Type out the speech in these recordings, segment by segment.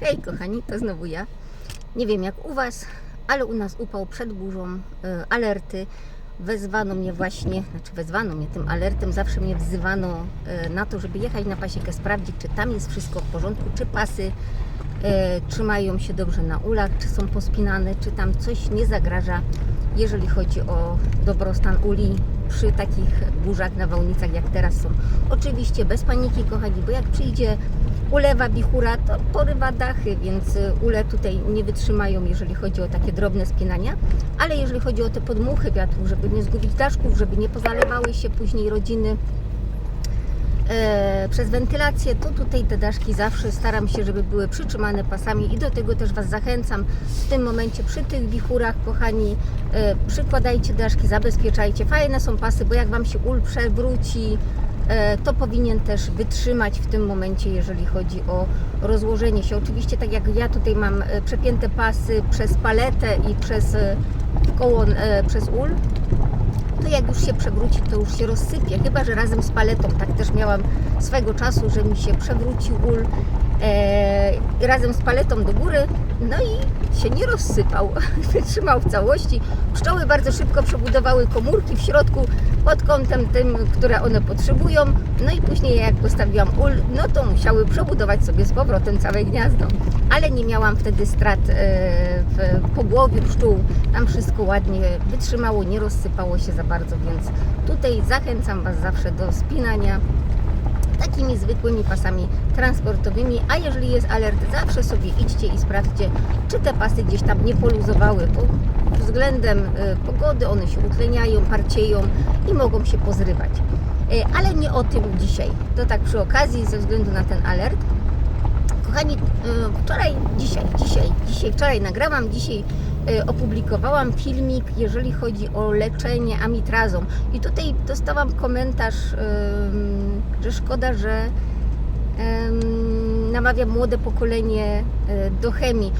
Hej kochani, to znowu ja. Nie wiem jak u Was, ale u nas upał przed burzą, e, alerty. Wezwano mnie właśnie, znaczy wezwano mnie tym alertem, zawsze mnie wzywano e, na to, żeby jechać na pasiekę, sprawdzić, czy tam jest wszystko w porządku, czy pasy e, trzymają się dobrze na ulach, czy są pospinane, czy tam coś nie zagraża, jeżeli chodzi o dobrostan uli przy takich burzach, nawałnicach jak teraz są. Oczywiście bez paniki, kochani, bo jak przyjdzie ulewa, wichura, to porywa dachy, więc y, ule tutaj nie wytrzymają, jeżeli chodzi o takie drobne spinania, ale jeżeli chodzi o te podmuchy wiatru, żeby nie zgubić daszków, żeby nie pozalewały się później rodziny e, przez wentylację, to tutaj te daszki zawsze staram się, żeby były przytrzymane pasami i do tego też Was zachęcam w tym momencie przy tych wichurach, kochani, e, przykładajcie daszki, zabezpieczajcie. Fajne są pasy, bo jak Wam się ul przewróci, to powinien też wytrzymać w tym momencie, jeżeli chodzi o rozłożenie się. Oczywiście tak jak ja tutaj mam e, przepięte pasy przez paletę i przez e, koło, e, przez ul, to jak już się przewróci, to już się rozsypie. Chyba, że razem z paletą. Tak też miałam swego czasu, że mi się przewrócił ul e, razem z paletą do góry, no i się nie rozsypał. Wytrzymał w całości. Pszczoły bardzo szybko przebudowały komórki w środku pod kątem tym, które one potrzebują. No i później jak postawiłam ul, no to musiały przebudować sobie z powrotem całe gniazdo. Ale nie miałam wtedy strat e, w pogłowiu pszczół. Tam wszystko ładnie wytrzymało, nie rozsypało się za bardzo, więc tutaj zachęcam Was zawsze do spinania takimi zwykłymi pasami transportowymi, a jeżeli jest alert, zawsze sobie idźcie i sprawdźcie, czy te pasy gdzieś tam nie poluzowały, bo względem y, pogody one się utleniają, parcieją i mogą się pozrywać. Y, Ale nie o tym dzisiaj. To tak przy okazji, ze względu na ten alert. Kochani, y, wczoraj, dzisiaj, dzisiaj, dzisiaj, wczoraj nagrałam, dzisiaj opublikowałam filmik, jeżeli chodzi o leczenie amitrazą. I tutaj dostałam komentarz, że szkoda, że namawiam młode pokolenie y, do chemii.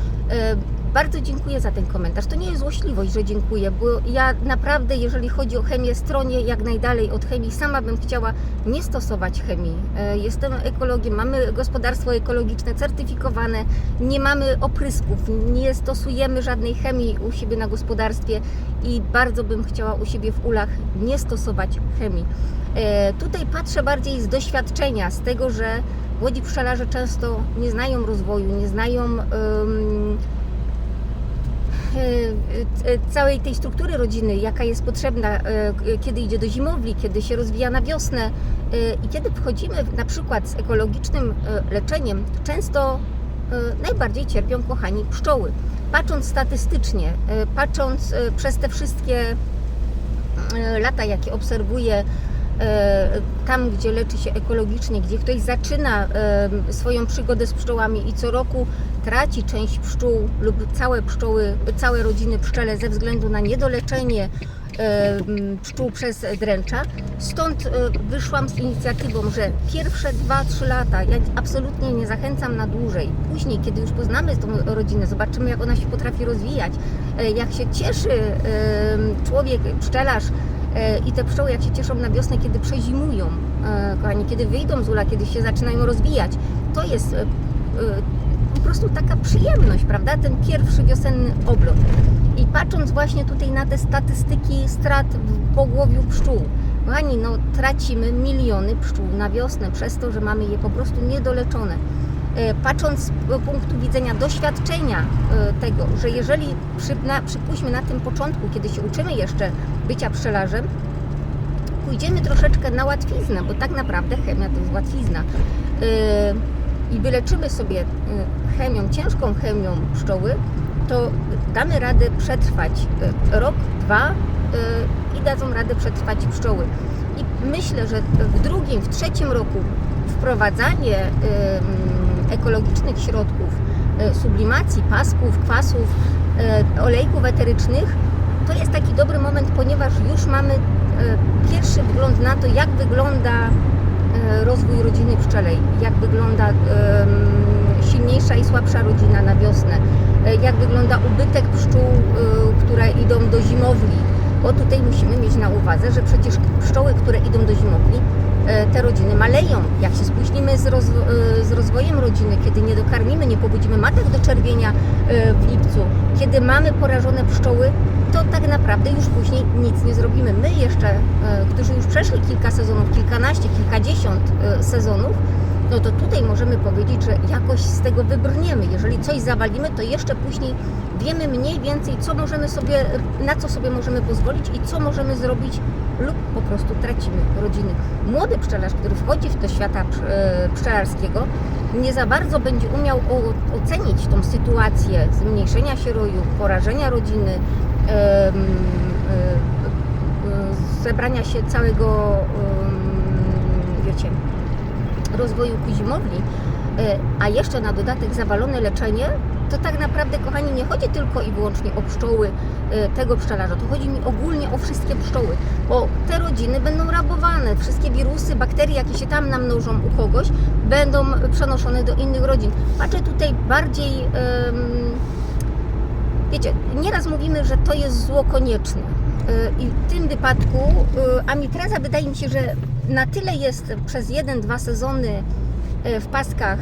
Bardzo dziękuję za ten komentarz. To nie jest złośliwość, że dziękuję, bo ja naprawdę, jeżeli chodzi o chemię, stronie jak najdalej od chemii. Sama bym chciała nie stosować chemii. E, Jestem ekologiem, mamy gospodarstwo ekologiczne certyfikowane, nie mamy oprysków, nie stosujemy żadnej chemii u siebie na gospodarstwie i bardzo bym chciała u siebie w ulach nie stosować chemii. E, Tutaj patrzę bardziej z doświadczenia, z tego, że młodzi pszczelarze często nie znają rozwoju, nie znają. Całej tej struktury rodziny, jaka jest potrzebna, e, kiedy idzie do zimowli, kiedy się rozwija na wiosnę e, i kiedy wchodzimy na przykład z ekologicznym e, leczeniem, często e, najbardziej cierpią kochani pszczoły. Patrząc statystycznie, e, patrząc e, przez te wszystkie e, lata, jakie obserwuję, e, tam gdzie leczy się ekologicznie, gdzie ktoś zaczyna e, swoją przygodę z pszczołami i co roku traci część pszczół lub całe pszczoły, całe rodziny pszczele ze względu na niedoleczenie e, pszczół przez dręcza. Stąd e, wyszłam z inicjatywą, że pierwsze 2-3 lata ja absolutnie nie zachęcam na dłużej. Później, kiedy już poznamy tą rodzinę, zobaczymy jak ona się potrafi rozwijać, e, jak się cieszy e, człowiek, pszczelarz e, i te pszczoły jak się cieszą na wiosnę, kiedy przezimują, e, kochani, kiedy wyjdą z ula, kiedy się zaczynają rozwijać. To jest e, e, po prostu taka przyjemność, prawda? Ten pierwszy wiosenny oblot. I patrząc właśnie tutaj na te statystyki strat w pogłowiu pszczół, kochani, no tracimy miliony pszczół na wiosnę przez to, że mamy je po prostu niedoleczone. E, Patrząc z punktu widzenia doświadczenia e, tego, że jeżeli przypuśćmy na tym początku, kiedy się uczymy jeszcze bycia pszczelarzem, pójdziemy troszeczkę na łatwiznę, bo tak naprawdę chemia to jest łatwizna. I wyleczymy sobie chemią, ciężką chemią pszczoły, to damy radę przetrwać rok, dwa i dadzą radę przetrwać pszczoły. I myślę, że w drugim, w trzecim roku wprowadzanie ekologicznych środków, yy, sublimacji, pasków, kwasów, yy, olejków eterycznych to jest taki dobry moment, ponieważ już mamy e, pierwszy wgląd na to, jak wygląda e, rozwój rodziny pszczelej, jak wygląda silniejsza i słabsza rodzina na wiosnę, e, jak wygląda ubytek pszczół, e, które idą do zimowli, bo tutaj musimy mieć na uwadze, że przecież pszczoły, które idą do zimowli, e, te rodziny maleją. Jak się spóźnimy z, e, z rozwojem rodziny, kiedy nie dokarmimy, nie pobudzimy matek do czerwienia e, w lipcu, kiedy mamy porażone pszczoły, to tak naprawdę już później nic nie zrobimy. My jeszcze, e, którzy już przeszli kilka sezonów, kilkanaście, kilkadziesiąt e, sezonów, no to tutaj możemy powiedzieć, że jakoś z tego wybrniemy. Jeżeli coś zawalimy, to jeszcze później wiemy mniej więcej, co możemy sobie, na co sobie możemy pozwolić i co możemy zrobić lub po prostu tracimy rodziny. Młody pszczelarz, który wchodzi w to świata e, pszczelarskiego, nie za bardzo będzie umiał ocenić tą sytuację zmniejszenia się roju, porażenia rodziny, e, e, zebrania się całego, wiecie, rozwoju ku zimowli, e, a jeszcze na dodatek zawalone leczenie, to tak naprawdę, kochani, nie chodzi tylko i wyłącznie o pszczoły e, tego pszczelarza, to chodzi mi ogólnie o wszystkie pszczoły, bo te rodziny będą rabowane, wszystkie wirusy, bakterie, jakie się tam namnożą u kogoś, będą przenoszone do innych rodzin. Patrzę tutaj bardziej, wiecie, nieraz mówimy, że to jest zło konieczne. E, I w tym wypadku e, amitraza wydaje mi się, że na tyle jest przez jeden, dwa sezony e, w paskach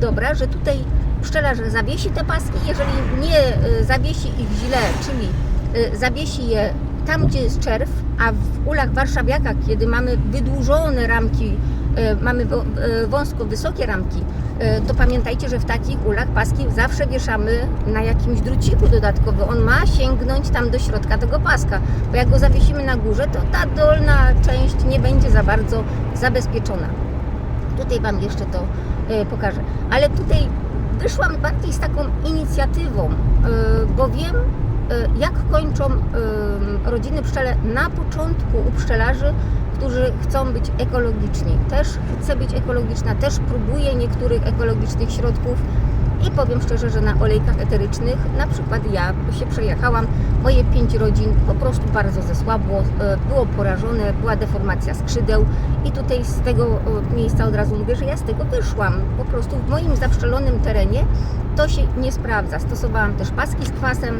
dobra, że tutaj pszczelarz zawiesi te paski, jeżeli nie zawiesi ich źle, czyli zawiesi je tam, gdzie jest czerw, a w ulach warszawiaka, kiedy mamy wydłużone ramki, mamy wo- e, wąsko wysokie ramki, e, to pamiętajcie, że w takich ulach paski zawsze wieszamy na jakimś druciku dodatkowo. On ma sięgnąć tam do środka tego paska, bo jak go zawiesimy na górze, to ta dolna część nie będzie za bardzo zabezpieczona. Tutaj Wam jeszcze to e, pokażę. Ale tutaj wyszłam bardziej z taką inicjatywą, e, bo wiem, e, jak kończą e, rodziny pszczele na początku u pszczelarzy, którzy chcą być ekologiczni. Też chcę być ekologiczna, też próbuję niektórych ekologicznych środków i powiem szczerze, że na olejkach eterycznych, na przykład ja się przejechałam, moje pięć rodzin po prostu bardzo zesłabło, e, było porażone, była deformacja skrzydeł i tutaj z tego miejsca od razu mówię, że ja z tego wyszłam. Po prostu w moim zapszczelonym terenie to się nie sprawdza. Stosowałam też paski z kwasem,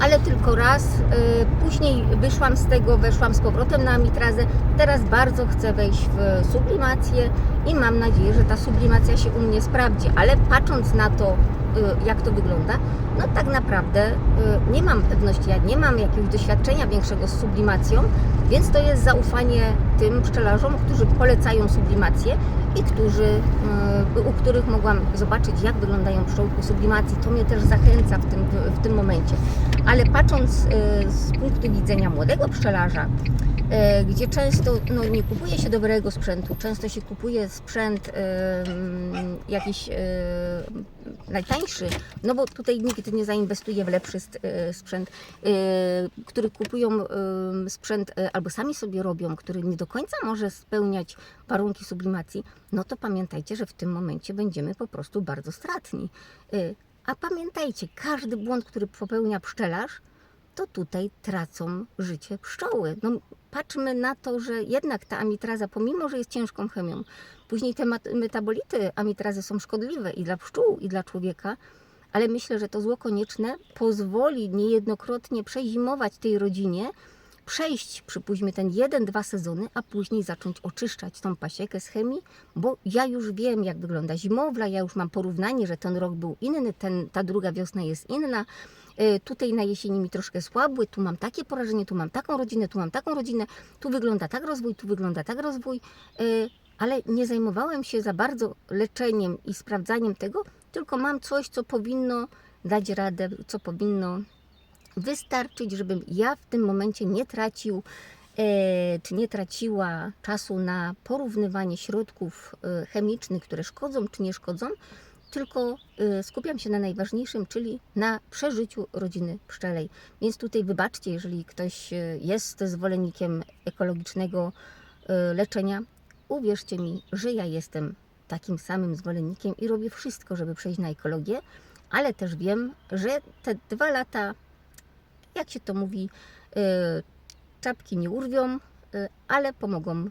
ale tylko raz. E, Później wyszłam z tego, weszłam z powrotem na amitrazę. Teraz bardzo chcę wejść w sublimację i mam nadzieję, że ta sublimacja się u mnie sprawdzi. Ale patrząc na to, jak to wygląda, no tak naprawdę e, nie mam pewności, ja nie mam jakiegoś doświadczenia większego z sublimacją, więc to jest zaufanie tym pszczelarzom, którzy polecają sublimację i którzy, e, u których mogłam zobaczyć, jak wyglądają pszczoły po sublimacji. To mnie też zachęca w tym, w tym momencie. Ale patrząc z punktu widzenia młodego pszczelarza, gdzie często no, nie kupuje się dobrego sprzętu, często się kupuje sprzęt e, jakiś e, najtańszy, no bo tutaj nikt nie zainwestuje w lepszy e, sprzęt, e, który kupują e, sprzęt e, albo sami sobie robią, który nie do końca może spełniać warunki sublimacji, no to pamiętajcie, że w tym momencie będziemy po prostu bardzo stratni. E, A pamiętajcie, każdy błąd, który popełnia pszczelarz, to tutaj tracą życie pszczoły. No, patrzmy na to, że jednak ta amitraza, pomimo że jest ciężką chemią, później te metabolity amitrazy są szkodliwe i dla pszczół, i dla człowieka, ale myślę, że to zło konieczne pozwoli niejednokrotnie przezimować tej rodzinie, przejść, przypuśćmy, ten jeden, dwa sezony, a później zacząć oczyszczać tą pasiekę z chemii, bo ja już wiem, jak wygląda zimowla, ja już mam porównanie, że ten rok był inny, ten, ta druga wiosna jest inna. Y, Tutaj na jesieni mi troszkę słabły, tu mam takie porażenie, tu mam taką rodzinę, tu mam taką rodzinę, tu wygląda tak rozwój, tu wygląda tak rozwój, y, ale nie zajmowałem się za bardzo leczeniem i sprawdzaniem tego, tylko mam coś, co powinno dać radę, co powinno wystarczyć, żebym ja w tym momencie nie tracił e, czy nie traciła czasu na porównywanie środków chemicznych, które szkodzą czy nie szkodzą, tylko e, skupiam się na najważniejszym, czyli na przeżyciu rodziny pszczelej. Więc tutaj wybaczcie, jeżeli ktoś e, jest zwolennikiem ekologicznego e, leczenia, uwierzcie mi, że ja jestem takim samym zwolennikiem i robię wszystko, żeby przejść na ekologię, ale też wiem, że te dwa lata jak się to mówi, y, czapki nie urwią, y, ale pomogą y,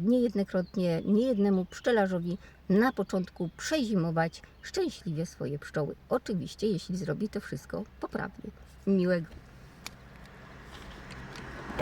niejednokrotnie niejednemu pszczelarzowi na początku przezimować szczęśliwie swoje pszczoły. Oczywiście, jeśli zrobi to wszystko poprawnie. Miłego.